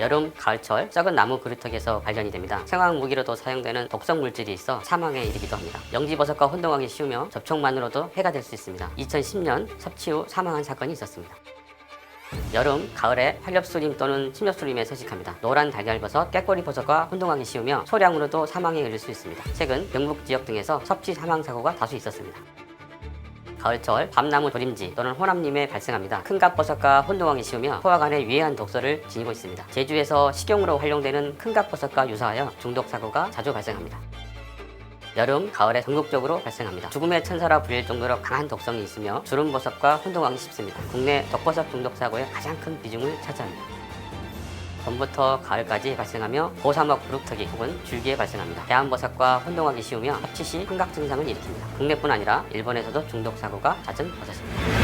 여름, 가을철 썩은 나무 그루터기에서 발견이 됩니다. 생화학 무기로도 사용되는 독성 물질이 있어 사망에 이르기도 합니다. 영지버섯과 혼동하기 쉬우며 접촉만으로도 해가 될 수 있습니다. 2010년 섭취 후 사망한 사건이 있었습니다. 여름, 가을에 활엽수림 또는 침엽수림에 서식합니다. 노란 달걀버섯, 깨꼬리 버섯과 혼동하기 쉬우며 소량으로도 사망에 이를 수 있습니다. 최근 경북 지역 등에서 섭취 사망 사고가 다수 있었습니다. 가을철 밤나무 조림지 또는 호남림에 발생합니다. 큰갑버섯과 혼동하기 쉬우며 소화관에 유해한 독소를 지니고 있습니다. 제주에서 식용으로 활용되는 큰갑버섯과 유사하여 중독 사고가 자주 발생합니다. 여름, 가을에 전국적으로 발생합니다. 죽음의 천사라 불릴 정도로 강한 독성이 있으며 주름버섯과 혼동하기 쉽습니다. 국내 독버섯 중독 사고의 가장 큰 비중을 차지합니다. 봄부터 가을까지 발생하며 고사목 부룩터기 혹은 줄기에 발생합니다. 대한버섯과 혼동하기 쉬우며 합치 시 환각 증상을 일으킵니다. 국내뿐 아니라 일본에서도 중독 사고가 잦은 버섯입니다.